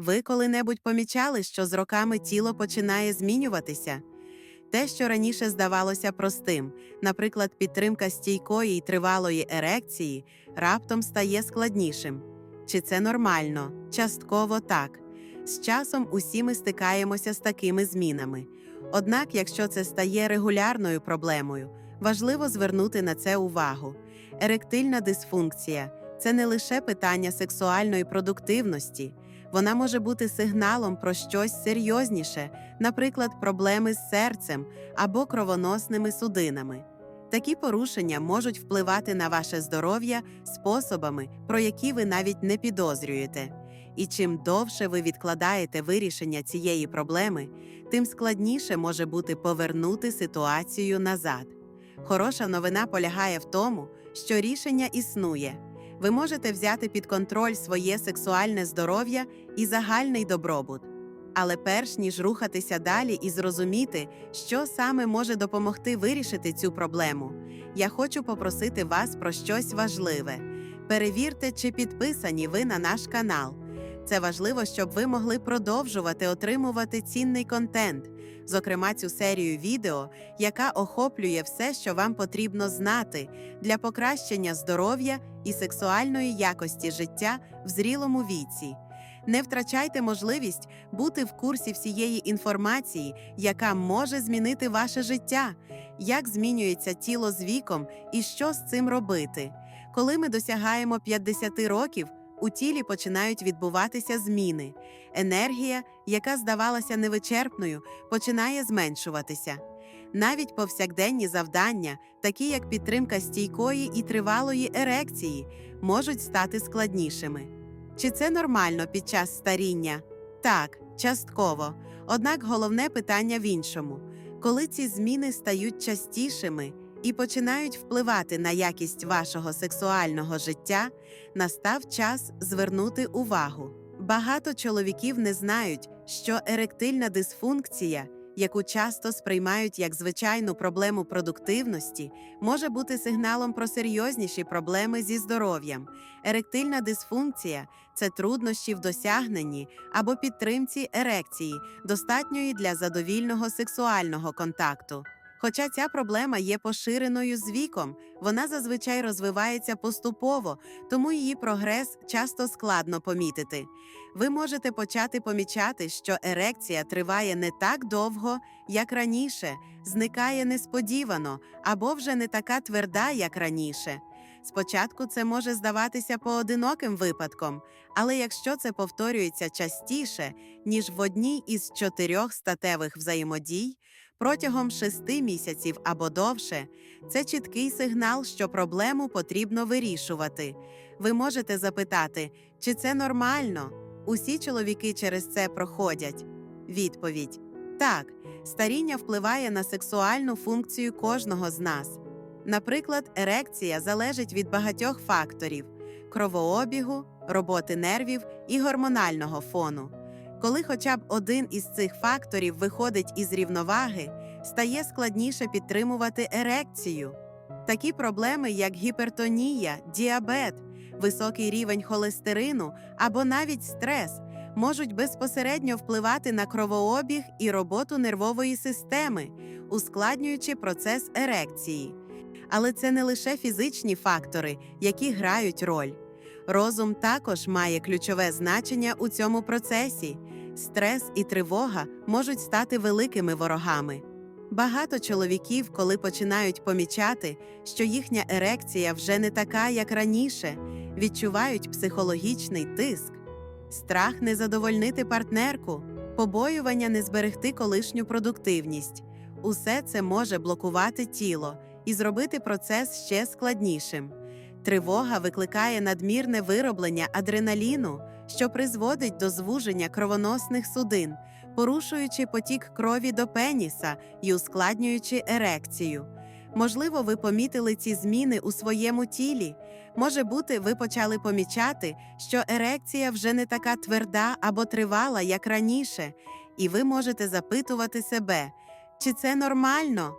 Ви коли-небудь помічали, що з роками тіло починає змінюватися? Те, що раніше здавалося простим, наприклад, підтримка стійкої й тривалої ерекції, раптом стає складнішим. Чи це нормально? Частково так. З часом усі ми стикаємося з такими змінами. Однак, якщо це стає регулярною проблемою, важливо звернути на це увагу. Еректильна дисфункція це не лише питання сексуальної продуктивності, вона може бути сигналом про щось серйозніше, наприклад, проблеми з серцем або кровоносними судинами. Такі порушення можуть впливати на ваше здоров'я способами, про які ви навіть не підозрюєте. І чим довше ви відкладаєте вирішення цієї проблеми, тим складніше може бути повернути ситуацію назад. Хороша новина полягає в тому, що рішення існує. Ви можете взяти під контроль своє сексуальне здоров'я і загальний добробут. Але перш ніж рухатися далі і зрозуміти, що саме може допомогти вирішити цю проблему, я хочу попросити вас про щось важливе. Перевірте, чи підписані ви на наш канал. Це важливо, щоб ви могли продовжувати отримувати цінний контент, зокрема цю серію відео, яка охоплює все, що вам потрібно знати для покращення здоров'я і сексуальної якості життя в зрілому віці. Не втрачайте можливість бути в курсі всієї інформації, яка може змінити ваше життя, як змінюється тіло з віком і що з цим робити. Коли ми досягаємо 50 років, у тілі починають відбуватися зміни. Енергія, яка здавалася невичерпною, починає зменшуватися. Навіть повсякденні завдання, такі як підтримка стійкої і тривалої ерекції, можуть стати складнішими. Чи це нормально під час старіння? Так, частково. Однак головне питання в іншому: коли ці зміни стають частішими і починають впливати на якість вашого сексуального життя, настав час звернути увагу. Багато чоловіків не знають, що еректильна дисфункція, яку часто сприймають як звичайну проблему продуктивності, може бути сигналом про серйозніші проблеми зі здоров'ям. Еректильна дисфункція це труднощі в досягненні або підтримці ерекції, достатньої для задовільного сексуального контакту. Хоча ця проблема є поширеною з віком, вона зазвичай розвивається поступово, тому її прогрес часто складно помітити. Ви можете почати помічати, що ерекція триває не так довго, як раніше, зникає несподівано або вже не така тверда, як раніше. Спочатку це може здаватися поодиноким випадком, але якщо це повторюється частіше, ніж в одній із чотирьох статевих взаємодій, протягом шести місяців або довше, це чіткий сигнал, що проблему потрібно вирішувати. Ви можете запитати, чи це нормально? Усі чоловіки через це проходять. Відповідь: так, старіння впливає на сексуальну функцію кожного з нас. Наприклад, ерекція залежить від багатьох факторів: кровообігу, роботи нервів і гормонального фону. Коли хоча б один із цих факторів виходить із рівноваги, стає складніше підтримувати ерекцію. Такі проблеми, як гіпертонія, діабет, високий рівень холестерину або навіть стрес, можуть безпосередньо впливати на кровообіг і роботу нервової системи, ускладнюючи процес ерекції. Але це не лише фізичні фактори, які грають роль. Розум також має ключове значення у цьому процесі. Стрес і тривога можуть стати великими ворогами. Багато чоловіків, коли починають помічати, що їхня ерекція вже не така, як раніше, відчувають психологічний тиск, страх не задовольнити партнерку, побоювання не зберегти колишню продуктивність. Усе це може блокувати тіло і зробити процес ще складнішим. Тривога викликає надмірне вироблення адреналіну, що призводить до звуження кровоносних судин, порушуючи потік крові до пеніса і ускладнюючи ерекцію. Можливо, ви помітили ці зміни у своєму тілі. Може бути, ви почали помічати, що ерекція вже не така тверда або тривала, як раніше, і ви можете запитувати себе, чи це нормально?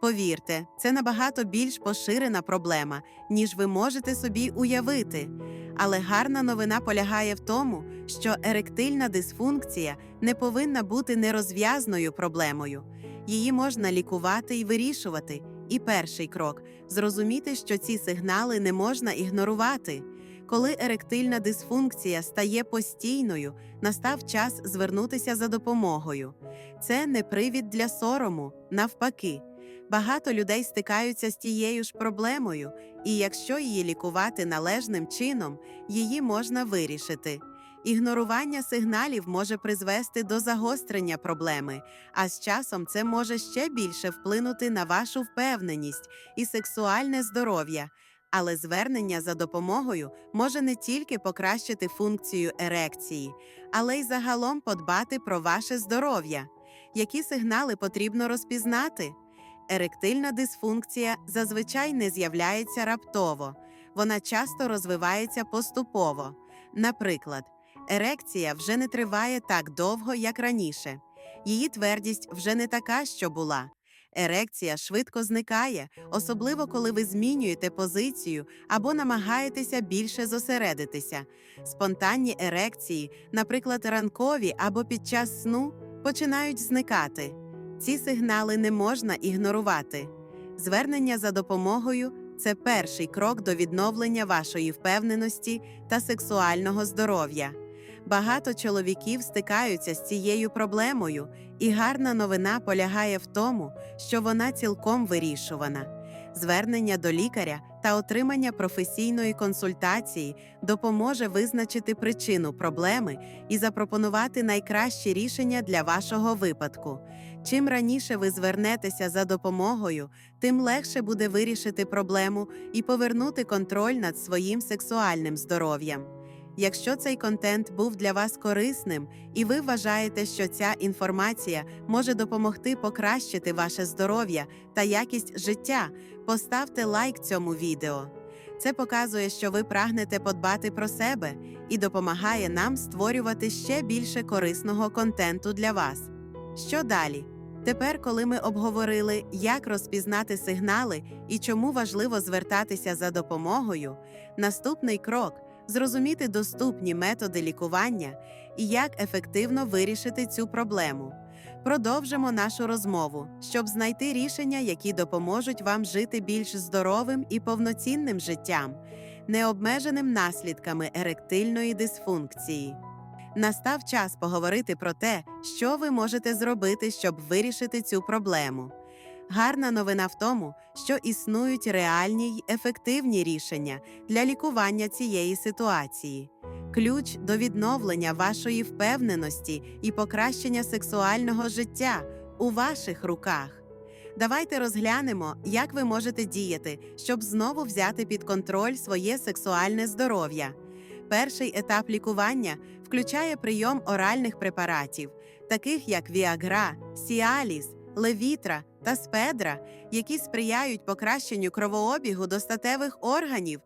Повірте, це набагато більш поширена проблема, ніж ви можете собі уявити. Але гарна новина полягає в тому, що еректильна дисфункція не повинна бути нерозв'язною проблемою. Її можна лікувати і вирішувати. І перший крок зрозуміти, що ці сигнали не можна ігнорувати. Коли еректильна дисфункція стає постійною, настав час звернутися за допомогою. Це не привід для сорому, навпаки. Багато людей стикаються з тією ж проблемою, і якщо її лікувати належним чином, її можна вирішити. Ігнорування сигналів може призвести до загострення проблеми, а з часом це може ще більше вплинути на вашу впевненість і сексуальне здоров'я. Але звернення за допомогою може не тільки покращити функцію ерекції, але й загалом подбати про ваше здоров'я. Які сигнали потрібно розпізнати? Еректильна дисфункція зазвичай не з'являється раптово, вона часто розвивається поступово. Наприклад, ерекція вже не триває так довго, як раніше. Її твердість вже не така, що була. Ерекція швидко зникає, особливо коли ви змінюєте позицію або намагаєтеся більше зосередитися. Спонтанні ерекції, наприклад, ранкові або під час сну, починають зникати. Ці сигнали не можна ігнорувати. Звернення за допомогою це перший крок до відновлення вашої впевненості та сексуального здоров'я. Багато чоловіків стикаються з цією проблемою, і гарна новина полягає в тому, що вона цілком вирішувана. Звернення до лікаря та отримання професійної консультації допоможе визначити причину проблеми і запропонувати найкращі рішення для вашого випадку. Чим раніше ви звернетеся за допомогою, тим легше буде вирішити проблему і повернути контроль над своїм сексуальним здоров'ям. Якщо цей контент був для вас корисним і ви вважаєте, що ця інформація може допомогти покращити ваше здоров'я та якість життя, поставте лайк цьому відео. Це показує, що ви прагнете подбати про себе і допомагає нам створювати ще більше корисного контенту для вас. Що далі? Тепер, коли ми обговорили, як розпізнати сигнали і чому важливо звертатися за допомогою, наступний крок зрозуміти доступні методи лікування і як ефективно вирішити цю проблему. Продовжимо нашу розмову, щоб знайти рішення, які допоможуть вам жити більш здоровим і повноцінним життям, не обмеженим наслідками еректильної дисфункції. Настав час поговорити про те, що ви можете зробити, щоб вирішити цю проблему. Гарна новина в тому, що існують реальні й ефективні рішення для лікування цієї ситуації. Ключ до відновлення вашої впевненості і покращення сексуального життя у ваших руках. Давайте розглянемо, як ви можете діяти, щоб знову взяти під контроль своє сексуальне здоров'я. Перший етап лікування включає прийом оральних препаратів, таких як Віагра, Сіаліс, Левітра та Спедра, які сприяють покращенню кровообігу до статевих органів,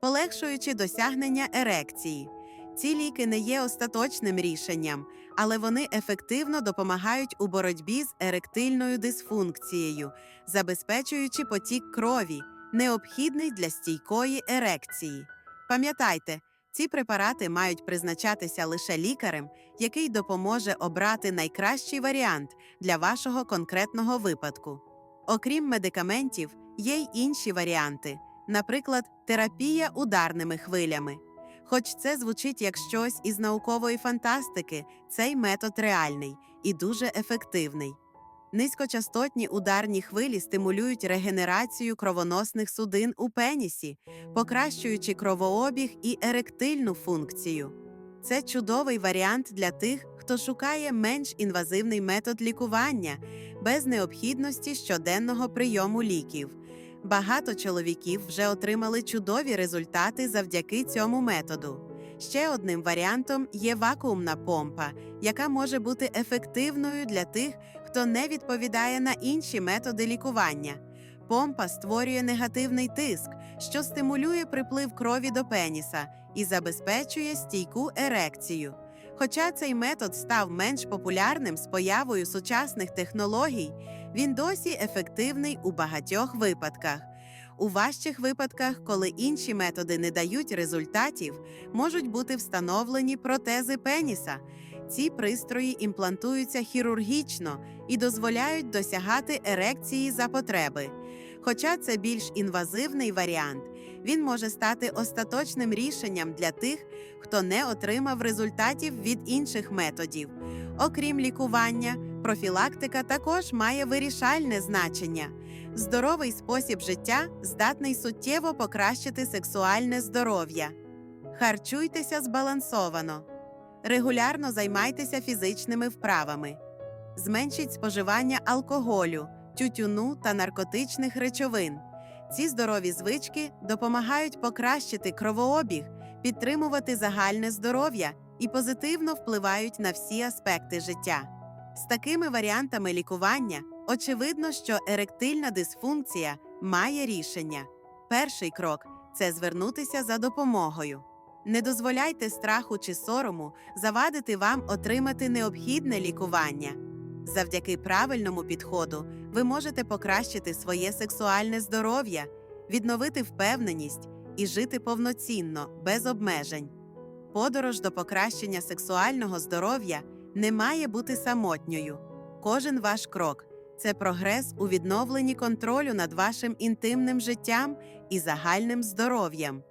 полегшуючи досягнення ерекції. Ці ліки не є остаточним рішенням, але вони ефективно допомагають у боротьбі з еректильною дисфункцією, забезпечуючи потік крові, необхідний для стійкої ерекції. Пам'ятайте, ці препарати мають призначатися лише лікарем, який допоможе обрати найкращий варіант для вашого конкретного випадку. Окрім медикаментів, є й інші варіанти, наприклад, терапія ударними хвилями. Хоч це звучить як щось із наукової фантастики, цей метод реальний і дуже ефективний. Низькочастотні ударні хвилі стимулюють регенерацію кровоносних судин у пенісі, покращуючи кровообіг і еректильну функцію. Це чудовий варіант для тих, хто шукає менш інвазивний метод лікування без необхідності щоденного прийому ліків. Багато чоловіків вже отримали чудові результати завдяки цьому методу. Ще одним варіантом є вакуумна помпа, яка може бути ефективною для тих, хто не відповідає на інші методи лікування. Помпа створює негативний тиск, що стимулює приплив крові до пеніса і забезпечує стійку ерекцію. Хоча цей метод став менш популярним з появою сучасних технологій, Він досі ефективний у багатьох випадках. У важчих випадках, коли інші методи не дають результатів, можуть бути встановлені протези пеніса. Ці пристрої імплантуються хірургічно і дозволяють досягати ерекції за потреби. Хоча це більш інвазивний варіант, він може стати остаточним рішенням для тих, хто не отримав результатів від інших методів. Окрім лікування, профілактика також має вирішальне значення. Здоровий спосіб життя здатний суттєво покращити сексуальне здоров'я. Харчуйтеся збалансовано. Регулярно займайтеся фізичними вправами. Зменшіть споживання алкоголю, тютюну та наркотичних речовин. Ці здорові звички допомагають покращити кровообіг, підтримувати загальне здоров'я і позитивно впливають на всі аспекти життя. З такими варіантами лікування очевидно, що еректильна дисфункція має рішення. Перший крок це звернутися за допомогою. Не дозволяйте страху чи сорому завадити вам отримати необхідне лікування. Завдяки правильному підходу ви можете покращити своє сексуальне здоров'я, відновити впевненість і жити повноцінно, без обмежень. Подорож до покращення сексуального здоров'я не має бути самотньою. Кожен ваш крок це прогрес у відновленні контролю над вашим інтимним життям і загальним здоров'ям.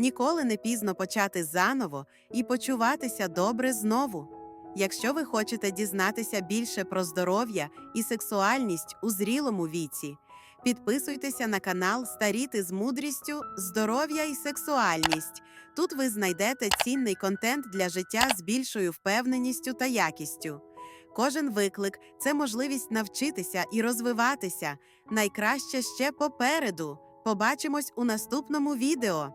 Ніколи не пізно почати заново і почуватися добре знову. Якщо ви хочете дізнатися більше про здоров'я і сексуальність у зрілому віці, підписуйтеся на канал Старіти з мудрістю, здоров'я і сексуальність. Тут ви знайдете цінний контент для життя з більшою впевненістю та якістю. Кожен виклик це можливість навчитися і розвиватися. Найкраще ще попереду. Побачимось у наступному відео.